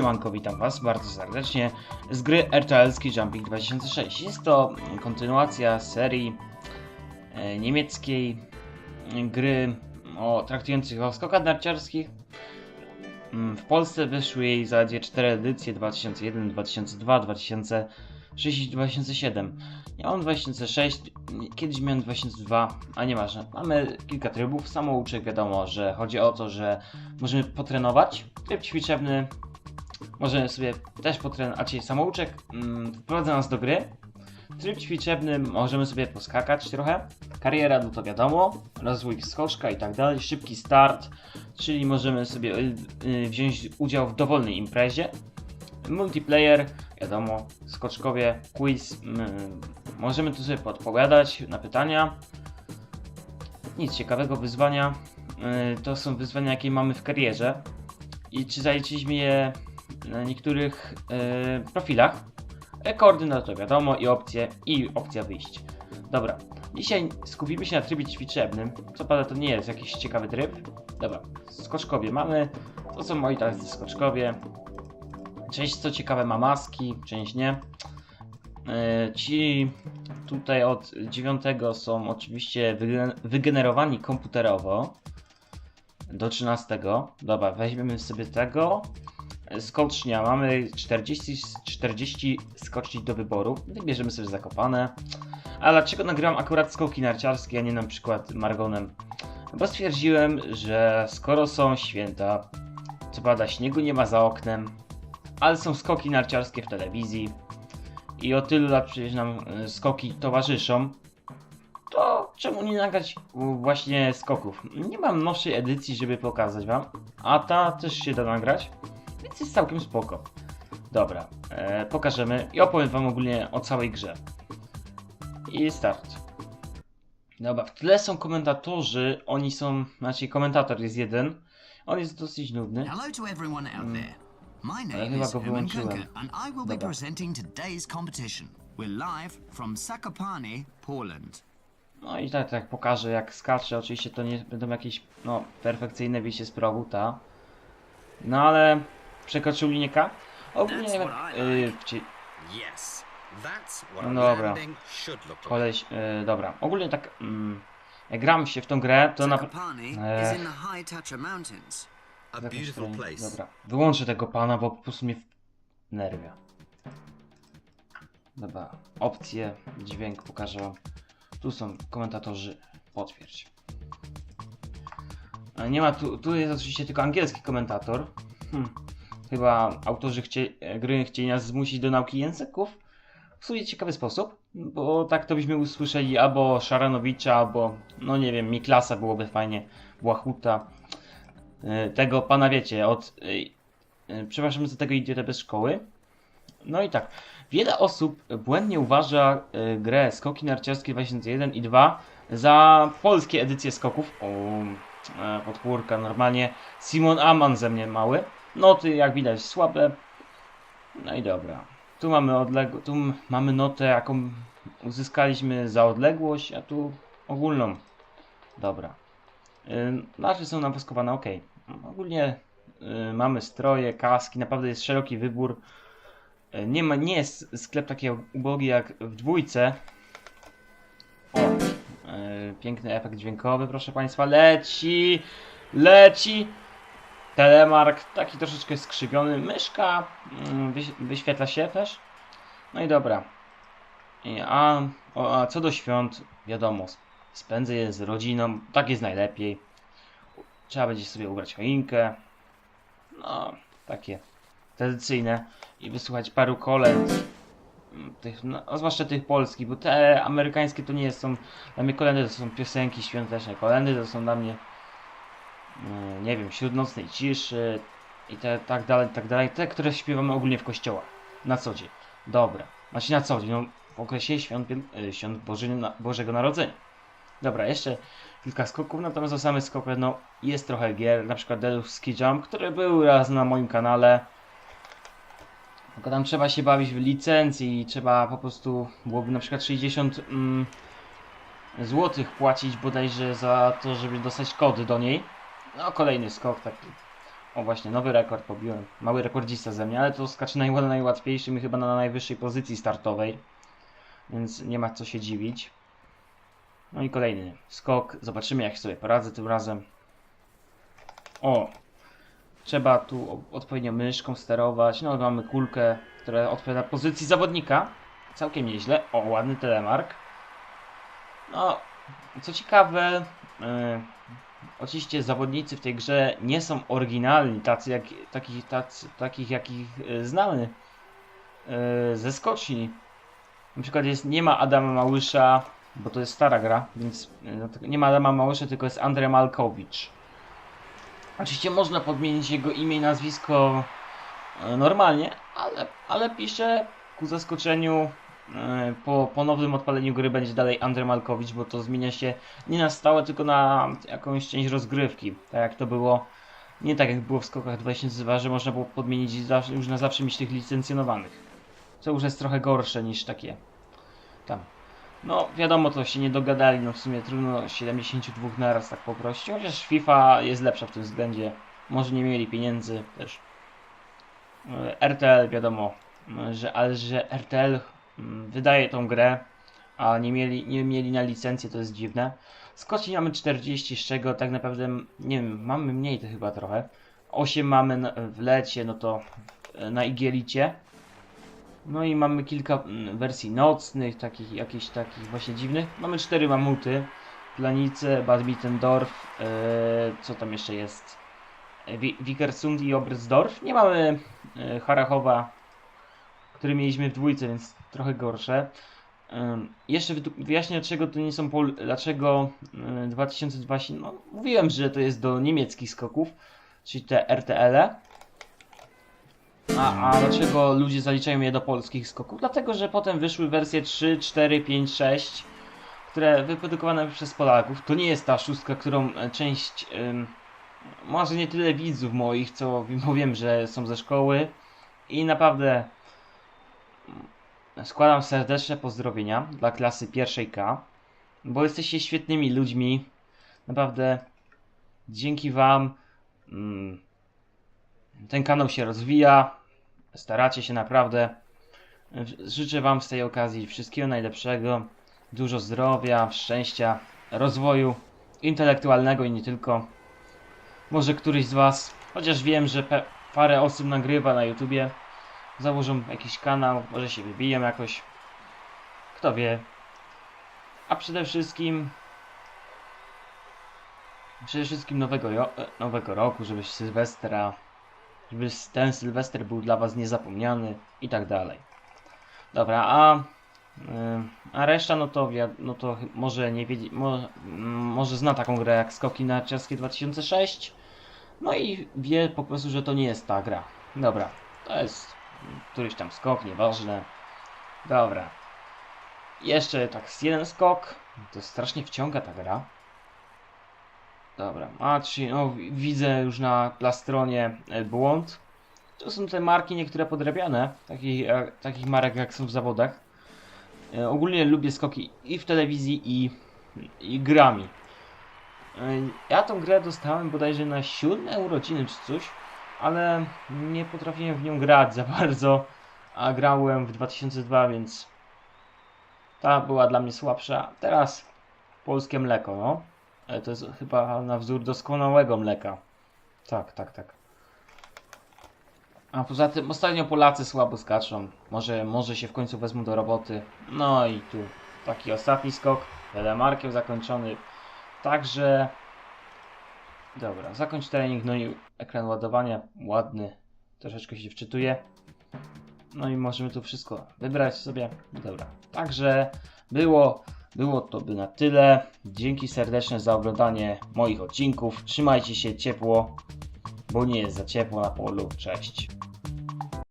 Siemanko, witam Was bardzo serdecznie z gry RTL Ski Jumping 2006. Jest to kontynuacja serii e, niemieckiej gry o, traktujących o skokach narciarskich. Mm, W Polsce wyszły jej zaledwie 4 edycje 2001, 2002, 2006 i 2007. Ja mam 2006, kiedyś miałem 2002, a nieważne. Mamy kilka trybów. Samouczek wiadomo, że chodzi o to, że możemy potrenować. Tryb ćwiczebny możemy sobie też potrenować, a czyli samouczek mm, wprowadza nas do gry. Tryb ćwiczebny możemy sobie poskakać trochę. Kariera, no to wiadomo, rozwój skoczka i tak dalej, szybki start, czyli możemy sobie y, y, wziąć udział w dowolnej imprezie. Multiplayer, wiadomo, skoczkowie, quiz, mm, możemy tu sobie podpowiadać na pytania. Nic ciekawego, wyzwania. y, To są wyzwania, jakie mamy w karierze. I czy zaliczyliśmy je na niektórych y, profilach. E, Koordynator wiadomo i opcje i opcja wyjść. Dobra, dzisiaj skupimy się na trybie ćwiczebnym. Co prawda to nie jest jakiś ciekawy tryb. Dobra, skoczkowie mamy. To są moi tacy skoczkowie. Część co ciekawe ma maski, część nie. E, Ci tutaj od 9 są oczywiście wygen- wygenerowani komputerowo do 13. Dobra, weźmiemy sobie tego. Skocznia, mamy 40, 40 skoczni do wyboru. Wybierzemy sobie zakopane. A dlaczego nagrywam akurat skoki narciarskie, a nie na przykład margonem? Bo stwierdziłem, że skoro są święta, co prawda śniegu nie ma za oknem, ale są skoki narciarskie w telewizji i o tylu lat przecież nam e, skoki towarzyszą, to czemu nie nagrać właśnie skoków? Nie mam nowszej edycji, żeby pokazać wam, a ta też się da nagrać, więc jest całkiem spoko. Dobra, e, pokażemy i opowiem wam ogólnie o całej grze. I start. Dobra, w tle są komentatorzy, oni są, znaczy komentator jest jeden, on jest dosyć nudny. Hello to everyone out there. My name chyba is Herman. Kunke, and I will be presenting today's competition. We're live from Zakopane, Poland. No i tak, tak pokażę jak skacze. Oczywiście to nie będą jakieś no, perfekcyjne wyjście z progu, ta. No ale przekroczył linię K. Ogólnie yy, wci- Yes, that's what No dobra. koleś, yy, dobra. Ogólnie tak, mm, jak gram się w tą grę, to na place. Dobra, wyłączę tego pana, bo po prostu mnie nerwia. Dobra, opcje, dźwięk pokażę wam. Tu są komentatorzy, potwierdź. A Nie ma tu, tu jest oczywiście tylko angielski komentator. Hm. Chyba autorzy chcie, gry chcieli nas zmusić do nauki języków. W sumie ciekawy sposób, bo tak to byśmy usłyszeli albo Szaranowicza, albo no nie wiem, Miklasa byłoby fajnie, Błachuta. Y, tego pana wiecie, od. y, y, Przepraszam za tego idiotę bez szkoły. No i tak. Wiele osób błędnie uważa grę Skoki Narciarskie 2001 i 2 za polskie edycje skoków. O, podpórka, normalnie. Simon Aman ze mnie mały. Noty, jak widać, słabe. No i dobra. Tu mamy odległ- tu mamy notę, jaką uzyskaliśmy za odległość, a tu ogólną. Dobra. Yy, Nasze są nawoskowane, ok. Ogólnie y, mamy stroje, kaski, naprawdę jest szeroki wybór. Y, nie, ma, nie jest sklep taki ubogi jak w dwójce. O, y, piękny efekt dźwiękowy, proszę Państwa. Leci, leci. Telemark, taki troszeczkę skrzywiony. Myszka mm, wyś- wyświetla się też. No i dobra. A, a co do świąt, wiadomo, spędzę je z rodziną, tak jest najlepiej. Trzeba będzie sobie ubrać choinkę. No, takie tradycyjne. I wysłuchać paru kolęd. Mm, Tych, no, zwłaszcza tych polskich, bo te amerykańskie to nie są. Dla mnie kolendy to są piosenki świąteczne. Kolendy to są dla mnie. Mm, Nie wiem, śród nocnej ciszy i te, tak dalej, tak dalej. Te, które śpiewamy ogólnie w kościołach. Na co dzień. Dobra. Znaczy na co dzień, no, w okresie świąt, y, świąt Bożego Narodzenia. Dobra, jeszcze kilka skoków, natomiast o samych skokach, no jest trochę gier, na przykład Deluxe Jump, który był raz na moim kanale. Tylko tam trzeba się bawić w licencji i trzeba po prostu, byłoby na przykład 60 mm, złotych płacić bodajże za to, żeby dostać kody do niej. No kolejny skok taki O właśnie, nowy rekord pobiłem. Mały rekordzista ze mnie, ale to skacze naj, najłatwiejszym i chyba na najwyższej pozycji startowej. Więc nie ma co się dziwić. No i kolejny skok. Zobaczymy jak sobie poradzę tym razem. O! Trzeba tu odpowiednio myszką sterować. No mamy kulkę, która odpowiada pozycji zawodnika. Całkiem nieźle. O, ładny telemark. No, co ciekawe, yy, oczywiście zawodnicy w tej grze nie są oryginalni, tacy jak, takich, tacy, takich jakich yy, znamy yy, ze skoczni. Na przykład jest, nie ma Adama Małysza, bo to jest stara gra, więc yy, no, nie ma Adama Małysza, tylko jest Andrzej Malkowicz. Oczywiście można podmienić jego imię i nazwisko e, normalnie, ale, ale pisze ku zaskoczeniu e, po ponownym odpaleniu gry będzie dalej Andrzej Malkowicz, bo to zmienia się nie na stałe, tylko na jakąś część rozgrywki. Tak jak to było, nie tak jak było w skokach 2002, że można było podmienić już na zawsze mieć tych licencjonowanych. Co już jest trochę gorsze niż takie tam. No wiadomo, to się nie dogadali, no w sumie trudno 72 naraz tak poprosić, chociaż FIFA jest lepsza w tym względzie. Może nie mieli pieniędzy też. E, RTL wiadomo, że, ale że RTL wydaje tą grę, a nie mieli, nie mieli na licencję, to jest dziwne. Skoczni mamy 40, z czego tak naprawdę, nie wiem, mamy mniej to chyba trochę. 8 mamy w lecie, no to e, na Igielicie. No i mamy kilka mm, wersji nocnych, takich jakichś takich właśnie dziwnych. Mamy cztery mamuty. Planice, Bad Mittendorf, e, co tam jeszcze jest? E, Wi- Wikersund i Oberstdorf. Nie mamy Harachowa, który mieliśmy w dwójce, więc trochę gorsze. Jeszcze wyjaśnię, dlaczego to nie są pol... dlaczego y, 2020. No, mówiłem, że to jest do niemieckich skoków, czyli te RTL-e. A, a dlaczego ludzie zaliczają je do polskich skoków? Dlatego, że potem wyszły wersje 3, 4, 5, 6, które wyprodukowane przez Polaków. To nie jest ta szóstka, którą e, część, ym, może nie tyle widzów moich, co wiem, że są ze szkoły i naprawdę składam serdeczne pozdrowienia dla klasy pierwszej K, bo jesteście świetnymi ludźmi. Naprawdę dzięki Wam mm, ten kanał się rozwija. Staracie się naprawdę. Życzę Wam z tej okazji wszystkiego najlepszego, dużo zdrowia, szczęścia, rozwoju intelektualnego i nie tylko. Może któryś z Was, chociaż wiem, że parę osób nagrywa na YouTubie, założą jakiś kanał, może się wybiją jakoś. Kto wie. A przede wszystkim przede wszystkim nowego, e, nowego roku, żeby Sylwestra żeby ten Sylwester był dla Was niezapomniany i tak dalej. Dobra, a, y, a reszta no to, no to może nie wiedzie, mo, mm, może zna taką grę jak Skoki Narciarskie 2006 no i wie po prostu, że to nie jest ta gra. Dobra, to jest któryś tam skok, nieważne. Dobra. Jeszcze tak jeden skok. To strasznie wciąga ta gra. Dobra, czyli no, wi- widzę już na plastronie e, błąd. To są te marki niektóre podrabiane, takich, e, takich marek jak są w zawodach. E, ogólnie lubię skoki i w telewizji i, i grami. Ja tą grę dostałem bodajże na siódme urodziny czy coś, ale nie potrafiłem w nią grać za bardzo, a grałem w 2002, więc ta była dla mnie słabsza. Teraz polskie mleko, no. Ale to jest chyba na wzór doskonałego mleka. Tak, tak, tak. A poza tym ostatnio Polacy słabo skaczą. Może, może się w końcu wezmą do roboty. No i tu taki ostatni skok. Telemarkiem zakończony. Także... Dobra, zakończ trening. No i ekran ładowania. Ładny. Troszeczkę się wczytuje. No i możemy tu wszystko wybrać sobie. Dobra. Także było, było to by na tyle. Dzięki serdeczne za oglądanie moich odcinków. Trzymajcie się ciepło, bo nie jest za ciepło na polu. Cześć.